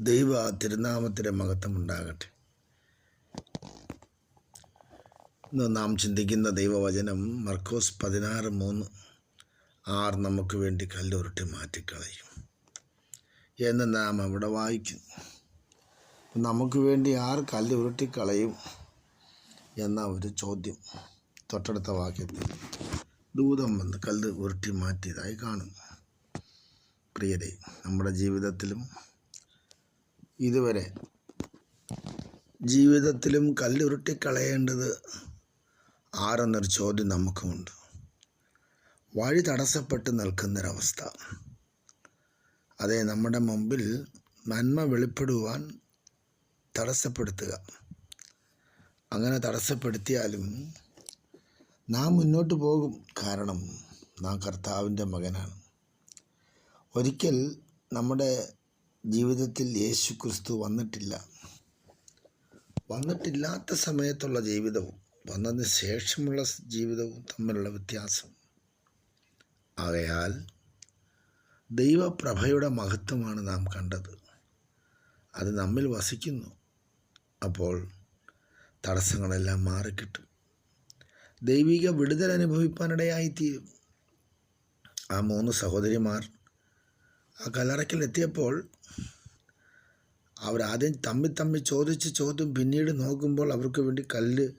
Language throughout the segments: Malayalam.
ദൈവ തിരുനാമത്തിന്റെ മഹത്വം ഉണ്ടാകട്ടെ. ഇന്ന് നാം ചിന്തിക്കുന്ന ദൈവവചനം മർക്കോസ് പതിനാറ് മൂന്ന് ആർ നമുക്ക് വേണ്ടി കല്ലുരുട്ടി മാറ്റിക്കളയും. എന്ന് നാം അവിടെ വായിക്കുന്നു. നമുക്ക് വേണ്ടി ആർ കല്ലുരുട്ടിക്കളയും എന്ന ഒരു ചോദ്യം തൊട്ടടുത്ത വാക്യത്തിൽ ദൂതം വന്ന് കല്ല് ഉരുട്ടി മാറ്റിയതായി കാണുന്നു. പ്രിയരെ നമ്മുടെ ജീവിതത്തിലും ഇതുവരെ ജീവിതത്തിലും കല്ലുരുട്ടിക്കളയേണ്ടത് ആരെന്നൊരു ചോദ്യം നമുക്കുമുണ്ട്. വഴി തടസ്സപ്പെട്ട് നിൽക്കുന്നൊരവസ്ഥ. അതെ നമ്മുടെ മുമ്പിൽ നന്മ വെളിപ്പെടുവാൻ തടസ്സപ്പെടുത്തുക. അങ്ങനെ തടസ്സപ്പെടുത്തിയാലും നാം മുന്നോട്ട് പോകും. കാരണം നാം കർത്താവിന്റെ മകനാണ്. ഒരിക്കൽ നമ്മുടെ ജീവിതത്തിൽ യേശു ക്രിസ്തു വന്നിട്ടില്ല. വന്നിട്ടില്ലാത്ത സമയത്തുള്ള ജീവിതവും വന്നതിന് ശേഷമുള്ള ജീവിതവും തമ്മിലുള്ള വ്യത്യാസം. ആകയാൽ ദൈവപ്രഭയുടെ മഹത്വമാണ് നാം കണ്ടത്. അത് നമ്മിൽ വസിക്കുന്നു. അപ്പോൾ തടസ്സങ്ങളെല്ലാം മാറിക്കിട്ടും. ദൈവിക വിടുതൽ അനുഭവിപ്പാനിടയായിത്തീരും. ആ മൂന്ന് സഹോദരിമാർ ആ കല്ലറയ്ക്കലെത്തിയപ്പോൾ അവരാദ്യം തമ്മി തമ്മി ചോദിച്ച് ചോദ്യം പിന്നീട് നോക്കുമ്പോൾ അവർക്ക് വേണ്ടി കല്ല്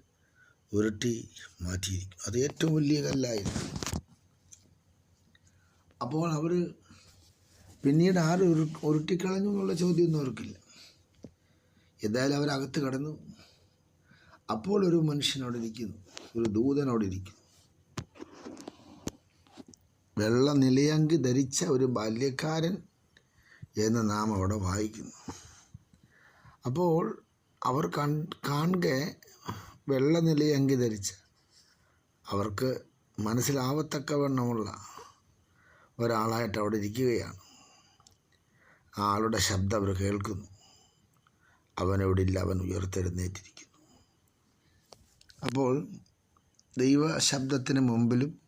ഉരുട്ടി മാറ്റിയിരിക്കും. അത് ഏറ്റവും വലിയ കല്ലായിരുന്നു. അപ്പോൾ അവർ പിന്നീട് ആരും ഉരു ഉരുട്ടിക്കളഞ്ഞു എന്നുള്ള ചോദ്യമൊന്നും അവർക്കില്ല. എന്തായാലും അവരകത്ത് കടന്നു. അപ്പോൾ ഒരു മനുഷ്യനോട് ഇരിക്കുന്നു. ഒരു ദൂതനോട് ഇരിക്കുന്നു. വെള്ള നിലയങ്കി ധരിച്ച ഒരു ബാല്യക്കാരൻ എന്ന് നാം അവിടെ വായിക്കുന്നു. അപ്പോൾ അവർ കൺ കാണുക വെള്ള നിലയങ്കി ധരിച്ച അവർക്ക് മനസ്സിലാവത്തക്കവണ്ണമുള്ള ഒരാളായിട്ട് അവിടെ ഇരിക്കുകയാണ്. ആ ആളുടെ ശബ്ദം അവർ കേൾക്കുന്നു. അവനവിടില്ല അവൻ ഉയർത്തെഴുന്നേറ്റിരിക്കുന്നു. അപ്പോൾ ദൈവ ശബ്ദത്തിന് മുമ്പിലും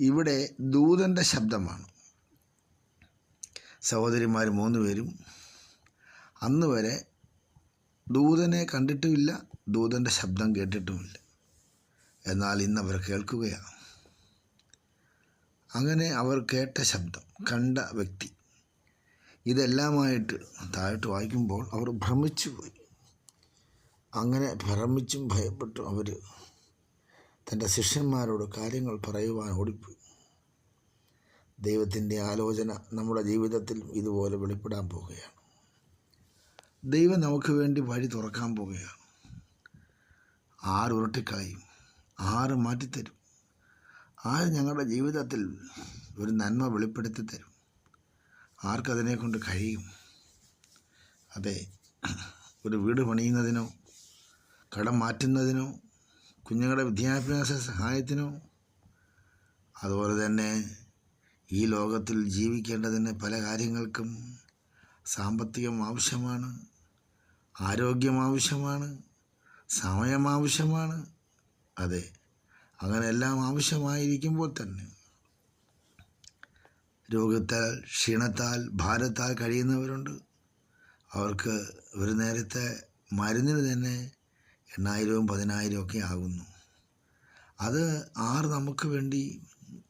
ഇവിടെ ദൂതന്റെ ശബ്ദമാണ്. സഹോദരിമാർ മൂന്ന് പേരും അന്ന് വരെ ദൂതനെ കണ്ടിട്ടുമില്ല ദൂതന്റെ ശബ്ദം കേട്ടിട്ടുമില്ല. എന്നാൽ ഇന്ന് അവർ കേൾക്കുകയാണ്. അങ്ങനെ അവർ കേട്ട ശബ്ദം കണ്ട വ്യക്തി ഇതെല്ലാമായിട്ട് താഴോട്ട് വായിക്കുമ്പോൾ അവർ ഭ്രമിച്ചു പോയി അങ്ങനെ ഭ്രമിച്ചും ഭയപ്പെട്ടും അവർ തന്റെ ശിഷ്യന്മാരോട് കാര്യങ്ങൾ പറയുവാൻ ഓടിപ്പോയി. ദൈവത്തിന്റെ ആലോചന നമ്മുടെ ജീവിതത്തിൽ ഇതുപോലെ വെളിപ്പെടാൻ പോവുകയാണ് ദൈവം നമുക്ക് വേണ്ടി വഴി തുറക്കാൻ പോവുകയാണ് ആറ് ഉരുട്ടിക്കളയും? ആറ് മാറ്റിത്തരും? ആര് ഞങ്ങളുടെ ജീവിതത്തിൽ ഒരു നന്മ വെളിപ്പെടുത്തി തരും? ആർക്കതിനെ കൊണ്ട് കഴിയും? അതെ ഒരു വീട് പണിയുന്നതിനോ കടം മാറ്റുന്നതിനോ കുഞ്ഞുങ്ങളുടെ വിദ്യാഭ്യാസ സഹായത്തിനോ അതുപോലെ തന്നെ ഈ ലോകത്തിൽ ജീവിക്കേണ്ടതിന് പല കാര്യങ്ങൾക്കും സാമ്പത്തികം ആവശ്യമാണ് ആരോഗ്യം ആവശ്യമാണ് സമയം ആവശ്യമാണ്. അതെ അങ്ങനെ എല്ലാം ആവശ്യമായിരിക്കുമ്പോൾ തന്നെ രോഗത്താൽ ക്ഷീണത്താൽ ഭാരത്താൽ കഴിയുന്നവരുണ്ട്. അവർക്ക് ഒരു നേരത്തെ മരുന്നിന് തന്നെ എണ്ണായിരവും പതിനായിരവും ഒക്കെ ആകുന്നു. അത് ആർ നമുക്ക് വേണ്ടി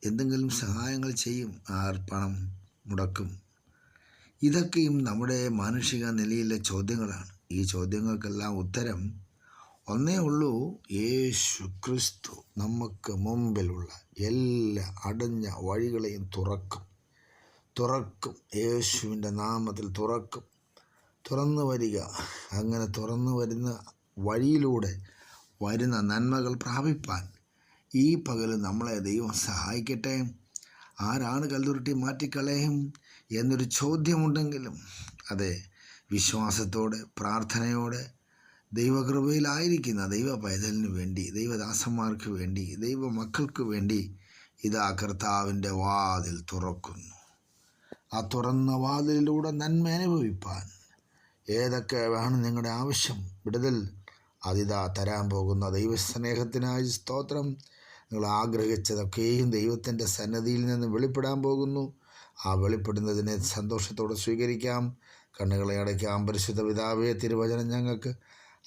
എന്തെങ്കിലും സഹായങ്ങൾ ചെയ്യും. ആർ പണം മുടക്കും. ഇതൊക്കെയും നമ്മുടെ മാനുഷിക നിലയിലെ ചോദ്യങ്ങളാണ്. ഈ ചോദ്യങ്ങൾക്കെല്ലാം ഉത്തരം ഒന്നേ ഉള്ളൂ. യേശു ക്രിസ്തു നമുക്ക് മുമ്പിലുള്ള എല്ലാ അടഞ്ഞ വഴികളെയും തുറക്കും. തുറക്കും. യേശുവിന്റെ നാമത്തിൽ തുറക്കും. തുറന്നു വരിക. അങ്ങനെ തുറന്നു വരുന്ന വഴിയിലൂടെ വരുന്ന നന്മകൾ പ്രാപിപ്പാൻ ഈ പകൽ നമ്മളെ ദൈവം സഹായിക്കട്ടെ. ആരാണ് കല്ലുരുട്ടി മാറ്റിക്കളയും എന്നൊരു ചോദ്യമുണ്ടെങ്കിലും അതെ വിശ്വാസത്തോടെ പ്രാർത്ഥനയോടെ ദൈവകൃപയിലായിരിക്കുന്ന ദൈവ പൈതലിന് വേണ്ടി ദൈവദാസന്മാർക്ക് വേണ്ടി ദൈവ മക്കൾക്ക് വേണ്ടി ഇതാ കർത്താവിന്റെ വാതിൽ തുറക്കുന്നു. ആ തുറന്ന വാതിലിലൂടെ നന്മ അനുഭവിപ്പാൻ ഏതൊക്കെ വേണം നിങ്ങളുടെ ആവശ്യം വിടുതൽ അതിതാ തരാൻ പോകുന്ന ദൈവസ്നേഹത്തിനായി സ്തോത്രം. നിങ്ങൾ ആഗ്രഹിച്ചതൊക്കെയും ദൈവത്തിന്റെ സന്നദ്ധിയിൽ നിന്ന് വെളിപ്പെടാൻ പോകുന്നു. ആ വെളിപ്പെടുന്നതിനെ സന്തോഷത്തോടെ സ്വീകരിക്കാം. കണ്ണുകളെ അടയ്ക്കാം. പരിശുദ്ധ പിതാവേ തിരുവചനം ഞങ്ങൾക്ക്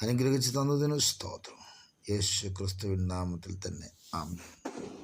അനുഗ്രഹിച്ച് തന്നതിന് സ്തോത്രം. യേശു ക്രിസ്തുവിൻ നാമത്തിൽ തന്നെ. ആമേൻ.